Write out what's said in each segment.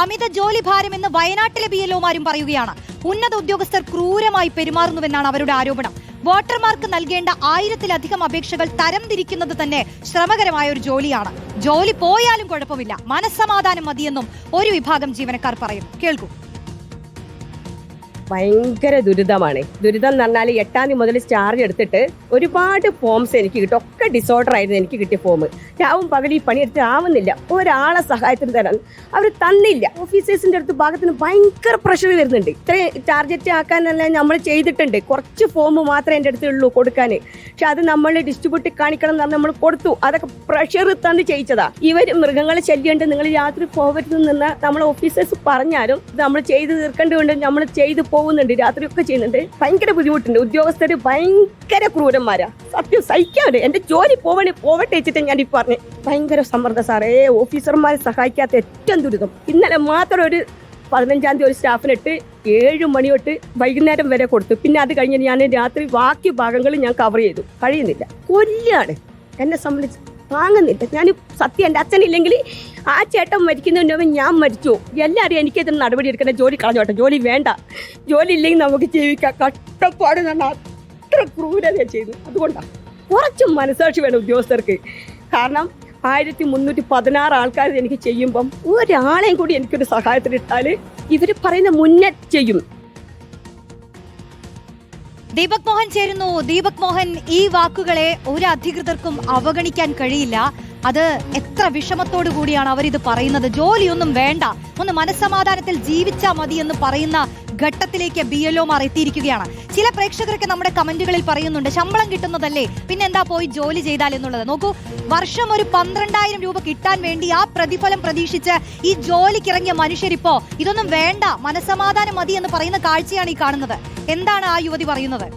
അമിത ജോലി ഭാരം എന്ന് വയനാട്ടിലെ ബി എൽഒമാരും പറയുകയാണ്. ഉന്നത ഉദ്യോഗസ്ഥർ ക്രൂരമായി പെരുമാറുന്നുവെന്നാണ് അവരുടെ ആരോപണം. വോട്ടർമാർക്ക് നൽകേണ്ട ആയിരത്തിലധികം അപേക്ഷകൾ തരംതിരിക്കുന്നത് തന്നെ ശ്രമകരമായ ഒരു ജോലിയാണ്. ജോലി പോയാലും കുഴപ്പമില്ല. മനസ്സമാധാനം മതിയെന്നും ഒരു വിഭാഗം ജീവനക്കാർ പറയുന്നു. കേൾക്കൂ. ഭയങ്കര ദുരിതമാണ്. ദുരിതം എന്ന് പറഞ്ഞാൽ എട്ടാം തീയതി മുതൽ ചാർജ് എടുത്തിട്ട് ഒരുപാട് ഫോംസ് എനിക്ക് കിട്ടും. ഒക്കെ ഡിസോർഡർ ആയിരുന്നു എനിക്ക് കിട്ടിയ ഫോം രാവും പകലും ഈ പണിയെടുത്ത് ആവുന്നില്ല. ഒരാളെ സഹായത്തിന് തരാൻ അവർ തന്നില്ല. ഓഫീസേഴ്സിന്റെ അടുത്ത് ഭാഗത്തിന് ഭയങ്കര പ്രഷർ വരുന്നുണ്ട്. ഇത്രയും ടാർഗറ്റ് ആക്കാനല്ല നമ്മൾ ചെയ്തിട്ടുണ്ട്. കുറച്ച് ഫോം മാത്രമേ എന്റെ അടുത്തുള്ളൂ കൊടുക്കാൻ. പക്ഷെ അത് നമ്മൾ ഡിസ്ട്രിബ്യൂട്ട് കാണിക്കണം എന്ന് നമ്മൾ കൊടുത്തു. അതൊക്കെ പ്രഷർ തന്ന് ചെയ്യിച്ചതാ. ഇവർ മൃഗങ്ങളെ ശല്യമുണ്ട്. നിങ്ങൾ രാത്രി പോകരുത് നിന്ന് നമ്മൾ ഓഫീസേഴ്സ് പറഞ്ഞാലും നമ്മൾ ചെയ്ത് തീർക്കേണ്ടതുണ്ട്. നമ്മൾ ചെയ്ത് പോകുന്നുണ്ട് രാത്രിയൊക്കെ ചെയ്യുന്നുണ്ട്. ഭയങ്കര ബുദ്ധിമുട്ടുണ്ട്. ഉദ്യോഗസ്ഥർ ഭയങ്കര ക്രൂരന്മാരാ. സത്യം സഹിക്കാണ്ട് എന്റെ ജോലി പോവണേ പോവട്ടെ വെച്ചിട്ട് ഞാൻ ഈ പറഞ്ഞു. ഭയങ്കര സമ്മർദ്ദം സാറേ. ഓഫീസർമാരെ സഹായിക്കാത്ത ഏറ്റവും ദുരിതം. ഇന്നലെ മാത്രം ഒരു പതിനഞ്ചാം തീയതി ഒരു സ്റ്റാഫിനിട്ട് ഏഴ് മണി തൊട്ട് വൈകുന്നേരം വരെ കൊടുത്തു. പിന്നെ അത് കഴിഞ്ഞ് ഞാൻ രാത്രി ബാക്കി ഭാഗങ്ങൾ ഞാൻ കവർ ചെയ്തു. കഴിയുന്നില്ല. കൊല്ലാണ്. എന്നെ സംബന്ധിച്ച് വാങ്ങുന്നില്ല. ഞാൻ സത്യം എന്റെ അച്ഛനില്ലെങ്കിൽ ആ ചേട്ടൻ മരിക്കുന്നതിന് മുമ്പ് ഞാൻ മരിച്ചു. എല്ലാവരും എനിക്കെതിരെ നടപടി എടുക്കുന്ന ജോലി കളഞ്ഞോട്ടെ ജോലി വേണ്ട. ജോലി ഇല്ലെങ്കിൽ നമുക്ക് ജീവിക്കാം. കഷ്ടപ്പാട് ഞാൻ അത്ര ക്രൂരത ചെയ്തു അതുകൊണ്ടാണ് കുറച്ച് മനസാക്ഷി വേണം ഉദ്യോഗസ്ഥർക്ക്. കാരണം ആയിരത്തി മുന്നൂറ്റി പതിനാറ് ആൾക്കാർ എനിക്ക് ചെയ്യുമ്പം ഒരാളെയും കൂടി എനിക്കൊരു സഹായത്തിനിട്ടാൽ ഇവർ പറയുന്ന മുന്നേ ചെയ്യും. ദീപക് മോഹൻ ചേരുന്നു. ദീപക് മോഹൻ ഈ വാക്കുകളെ ഒരു അധികൃതർക്കും അവഗണിക്കാൻ കഴിയില്ല. അത് എത്ര വിഷമത്തോടു കൂടിയാണ് അവരിത് പറയുന്നത്. ജോലിയൊന്നും വേണ്ട. ഒന്ന് മനസ്സമാധാനത്തിൽ ജീവിച്ചാ മതി എന്ന് പറയുന്ന ഘട്ടത്തിലേക്ക് ബി എൽ ഒമാർ എത്തിയിരിക്കുകയാണ്. ചില പ്രേക്ഷകരൊക്കെ നമ്മുടെ കമന്റുകളിൽ പറയുന്നുണ്ട് ശമ്പളം കിട്ടുന്നതല്ലേ പിന്നെ എന്താ പോയി ജോലി ചെയ്താൽ എന്നുള്ളത്. നോക്കൂ വർഷം ഒരു പന്ത്രണ്ടായിരം രൂപ കിട്ടാൻ വേണ്ടി ആ പ്രതിഫലം പ്രതീക്ഷിച്ച് ഈ ജോലിക്കിറങ്ങിയ മനുഷ്യരിപ്പോ ഇതൊന്നും വേണ്ട മനസ്സമാധാനം മതി എന്ന് പറയുന്ന കാഴ്ചയാണ് ഈ കാണുന്നത്. എന്താണ് ആ യുവതി പറയുന്നത്?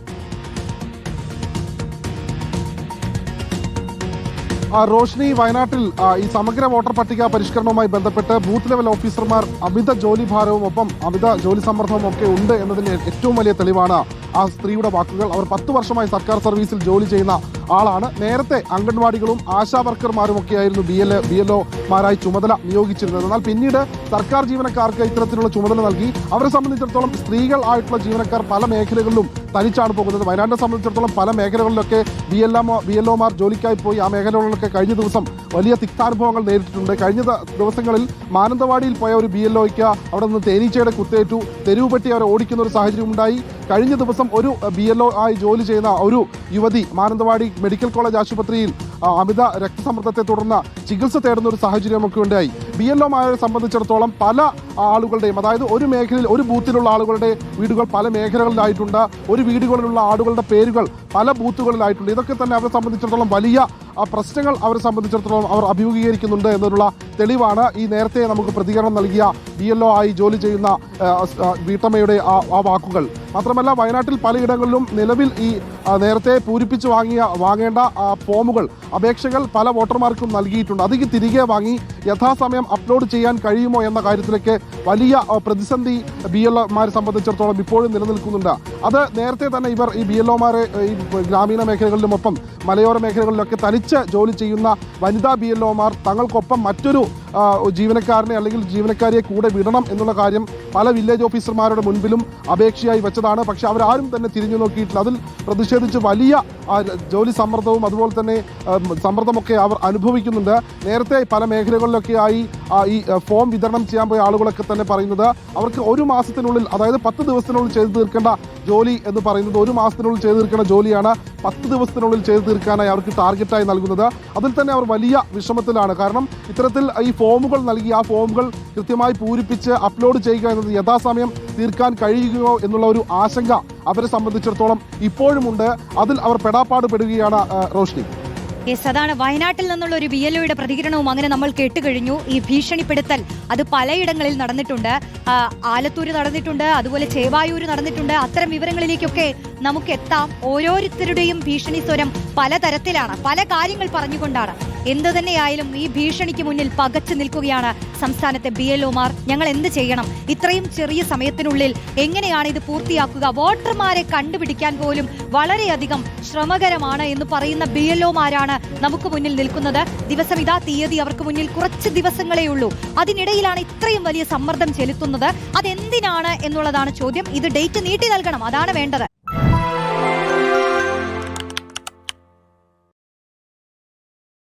റോഷ്നി വയനാട്ടിൽ ഈ സമഗ്ര വോട്ടർ പട്ടിക പരിഷ്കരണവുമായി ബന്ധപ്പെട്ട് ബൂത്ത് ലെവൽ ഓഫീസർമാർ അമിത ജോലി ഭാരവും ഒപ്പം അമിത ജോലി സമ്മർദ്ദവും ഒക്കെ ഉണ്ട് എന്നതിന് ഏറ്റവും വലിയ തെളിവാണ് ആ സ്ത്രീയുടെ വാക്കുകൾ അവർ പത്ത് വർഷമായി സർക്കാർ സർവീസിൽ ജോലി ചെയ്യുന്ന ആളാണ്. നേരത്തെ അംഗൻവാടികളും ആശാ വർക്കർമാരും ഒക്കെയായിരുന്നു ബി എൽ ബി എൽ ഒമാരായി ചുമതല നിയോഗിച്ചിരുന്നത്. എന്നാൽ പിന്നീട് സർക്കാർ ജീവനക്കാർക്ക് ഇത്തരത്തിലുള്ള ചുമതല നൽകി. അവരെ സംബന്ധിച്ചിടത്തോളം സ്ത്രീകൾ ആയിട്ടുള്ള ജീവനക്കാർ പല മേഖലകളിലും തനിച്ചാണ് പോകുന്നത്. വയനാടിനെ സംബന്ധിച്ചിടത്തോളം പല മേഖലകളിലൊക്കെ ബി എൽ ബി എൽ ഒമാർ ജോലിക്കായി പോയി ആ മേഖലകളിലൊക്കെ കഴിഞ്ഞ ദിവസം വലിയ തിക്താനുഭവങ്ങൾ നേരിട്ടിട്ടുണ്ട്. കഴിഞ്ഞ ദിവസങ്ങളിൽ മാനന്തവാടിയിൽ പോയ ഒരു ബി എൽ ഒയ്ക്ക് അവിടെ നിന്ന് തേനീച്ചയുടെ കുത്തേറ്റു. തെരുവ് പെട്ടി അവരെ ഓടിക്കുന്ന ഒരു സാഹചര്യം ഉണ്ടായി. കഴിഞ്ഞ ദിവസം ഒരു ബി എൽ ഒ ആയി ജോലി ചെയ്യുന്ന ഒരു യുവതി മാനന്തവാടി മെഡിക്കൽ കോളേജ് ആശുപത്രിയിൽ അമിത രക്തസമ്മർദ്ദത്തെ തുടർന്ന് ചികിത്സ തേടുന്ന ഒരു സാഹചര്യമൊക്കെ ഉണ്ടായി. ബി എൽ ഒമാരെ സംബന്ധിച്ചിടത്തോളം പല ആളുകളുടെയും അതായത് ഒരു മേഖലയിൽ ഒരു ബൂത്തിലുള്ള ആളുകളുടെ വീടുകൾ പല മേഖലകളിലായിട്ടുണ്ട്. ഒരു വീടുകളിലുള്ള ആളുകളുടെ പേരുകൾ പല ബൂത്തുകളിലായിട്ടുണ്ട്. ഇതൊക്കെ തന്നെ അവരെ സംബന്ധിച്ചിടത്തോളം വലിയ പ്രശ്നങ്ങൾ അവരെ സംബന്ധിച്ചിടത്തോളം അവർ അഭിമുഖീകരിക്കുന്നുണ്ട് എന്നതിനുള്ള തെളിവാണ് ഈ നേരത്തെ നമുക്ക് പ്രതികരണം നൽകിയ ബി എൽ ഒ ആയി ജോലി ചെയ്യുന്ന വീട്ടമ്മയുടെ ആ വാക്കുകൾ. മാത്രമല്ല വയനാട്ടിൽ പലയിടങ്ങളിലും നിലവിൽ ഈ നേരത്തെ പൂരിപ്പിച്ച് വാങ്ങിയ വാങ്ങേണ്ട ഫോമുകൾ അപേക്ഷകൾ പല വോട്ടർമാർക്കും നൽകിയിട്ടുണ്ട്. അതിക്ക് തിരികെ വാങ്ങി യഥാസമയം അപ്ലോഡ് ചെയ്യാൻ കഴിയുമോ എന്ന കാര്യത്തിലേക്ക് വലിയ പ്രതിസന്ധി ബി എൽ ഒമാരെ സംബന്ധിച്ചിടത്തോളം ഇപ്പോഴും നിലനിൽക്കുന്നുണ്ട്. അത് നേരത്തെ തന്നെ ഇവർ ഈ ബി എൽ ഒമാരെ ഈ ഗ്രാമീണ മേഖലകളിലുമൊപ്പം മലയോര മേഖലകളിലൊക്കെ തനിച്ച് ജോലി ചെയ്യുന്ന വനിതാ ബി എൽ ഒമാർ തങ്ങൾക്കൊപ്പം മറ്റൊരു ജീവനക്കാരനെ അല്ലെങ്കിൽ ജീവനക്കാരിയെ കൂടെ വിടണം എന്നുള്ള കാര്യം പല വില്ലേജ് ഓഫീസർമാരുടെ മുൻപിലും അപേക്ഷയായി വെച്ചതാണ്. പക്ഷെ അവരാരും തന്നെ തിരിഞ്ഞു നോക്കിയിട്ടില്ല. അതിൽ പ്രതിഷേധിച്ച് വലിയ ജോലി സമ്മർദ്ദവും അതുപോലെ തന്നെ സമ്മർദ്ദമൊക്കെ അവർ അനുഭവിക്കുന്നുണ്ട്. നേരത്തെ പല മേഖലകളിലൊക്കെയായി ആയി ഈ ഫോം വിതരണം ചെയ്യാൻ പോയ ആളുകളൊക്കെ തന്നെ പറയുന്നത് അവർക്ക് ഒരു മാസത്തിനുള്ളിൽ അതായത് പത്ത് ദിവസത്തിനുള്ളിൽ ചെയ്തു തീർക്കേണ്ട ജോലി എന്ന് പറയുന്നത് ഒരു മാസത്തിനുള്ളിൽ ചെയ്തു തീർക്കേണ്ട ജോലിയാണ് പത്ത് ദിവസത്തിനുള്ളിൽ ചെയ്തു തീർക്കാനായി അവർക്ക് ടാർഗറ്റായി നൽകുന്നത്. അതിൽ തന്നെ അവർ വലിയ വിഷമത്തിലാണ്. കാരണം ഇത്തരത്തിൽ ഈ ഫോമുകൾ നൽകി ആ ഫോമുകൾ കൃത്യമായി പൂരിപ്പിച്ച് അപ്ലോഡ് ചെയ്യുക എന്നത് യഥാസമയം തീർക്കാൻ കഴിയുകയോ എന്നുള്ള ഒരു ആശങ്ക അവരെ സംബന്ധിച്ചിടത്തോളം ഇപ്പോഴുമുണ്ട്. അതിൽ അവർ പെടാപ്പാട് പെടുകയാണ് റോഷ്നി. യെസ് അതാണ്. വയനാട്ടിൽ നിന്നുള്ള ഒരു ബി എൽ ഒയുടെ പ്രതികരണവും അങ്ങനെ നമ്മൾ കേട്ടുകഴിഞ്ഞു. ഈ ഭീഷണിപ്പെടുത്തൽ അത് പലയിടങ്ങളിൽ നടന്നിട്ടുണ്ട്. ആലത്തൂര് നടന്നിട്ടുണ്ട് അതുപോലെ ചേവായൂര് നടന്നിട്ടുണ്ട്. അത്തരം വിവരങ്ങളിലേക്കൊക്കെ നമുക്ക് എത്താം. ഓരോരുത്തരുടെയും ഭീഷണി സ്വരം പലതരത്തിലാണ്. പല കാര്യങ്ങൾ പറഞ്ഞുകൊണ്ടാണ്. എന്ത് തന്നെയായാലും ഈ ഭീഷണിക്ക് മുന്നിൽ പകച്ചു നിൽക്കുകയാണ് സംസ്ഥാനത്തെ ബി എൽ ഒമാർ. ഞങ്ങൾ എന്ത് ചെയ്യണം? ഇത്രയും ചെറിയ സമയത്തിനുള്ളിൽ എങ്ങനെയാണ് ഇത് പൂർത്തിയാക്കുക? വോട്ടർമാരെ കണ്ടുപിടിക്കാൻ പോലും വളരെയധികം ശ്രമകരമാണ് എന്ന് പറയുന്ന ബി എൽ ഒമാരാണ് നമുക്ക് മുന്നിൽ നിൽക്കുന്നത്. ദിവസം ഇതാ തീയതി അവർക്ക് മുന്നിൽ കുറച്ച് ദിവസങ്ങളേ ഉള്ളൂ. അതിനിടയിലാണ് ഇത്രയും വലിയ സമ്മർദ്ദം ചെലുത്തുന്നത്. അതെന്തിനാണ് എന്നുള്ളതാണ് ചോദ്യം. ഇത് ഡേറ്റ് നീട്ടി നൽകണം. അതാണ് വേണ്ടത്.